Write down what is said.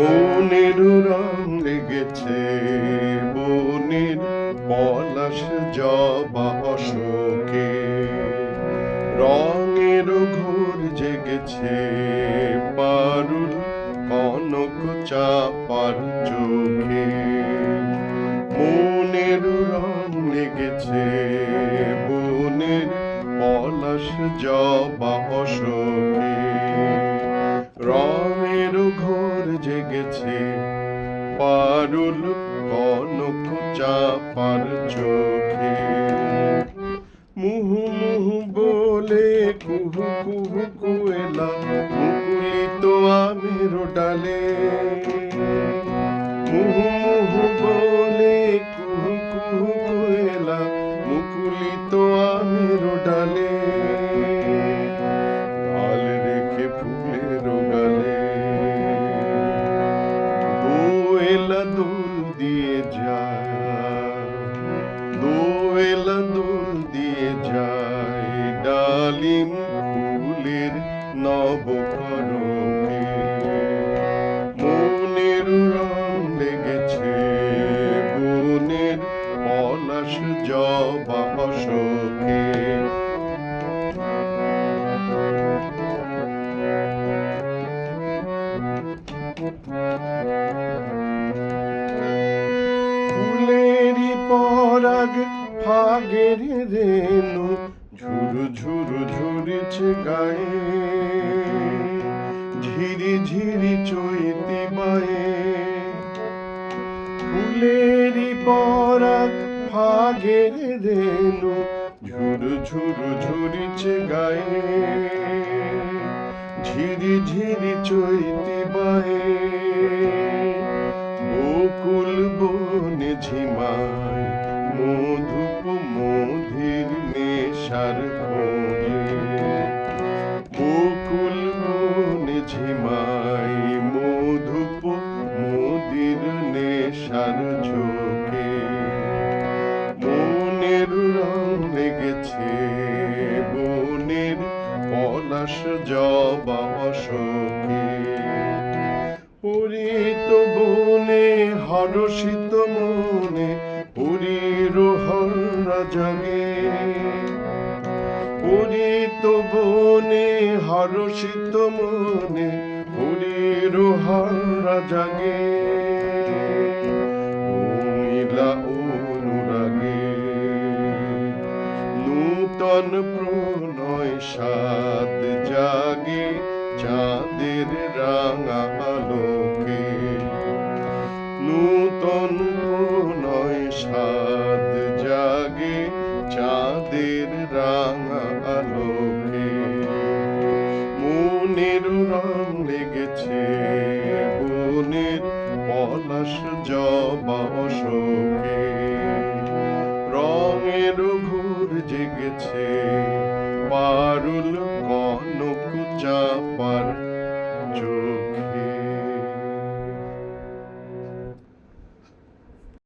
বনের রং লেগেছে, বনের পলাশ জবা অশোকে। রঙের ঘোর জেগেছে, পারুল কনক চাপার চোখে। মনের রং লেগেছে, বনের পলাশ জবা অশোকে। পারুল কনক চাপার চোখে। মুহু মুহু বলে কুহু কুহু কুয়েলা, মুকুলিত আমের ডালে। মুহু মুহু বলে কুহু কুহু কুয়েলা, মুকুলিত আমের ডালে। গাল রেখে ফুলের দোয়েলা দোল দিয়ে যায় দোয়েলা দোল দিয়ে যায় ডালিম ফুলের নবকরণে। পরাগ ফাগের রেণু ঝুরু ঝুরু ঝুরিছে গায়ে। ঝিরি ঝিরি চৈতি বায়ে ফুলেরই পরাগ ফাগের রেণু ঝুরু ঝুরু ঝুরিছে গায়ে। ঝিরি ঝিরি চৈতি বায়ে বকুল বনে ঝিমায় পলাশ জবা অশোকে। পরিত বনে, হরষিত মনে পুরীর হররা জাগে পরিত বনে, হরষিত মনে পুরীর হররা জাগে নীলা অনুরাগে, নূতন প্রণয় সাত জাগে চাঁদের রাঙা আলোকে। নূতন প্রণয় সাত জাগে চাঁদের রাঙা আলোকে। মনের রং লেগেছে, বনের পলাশ জবা অশোকে। রঙের ঘোর জেগেছে পারুল কনক চাপার চোখ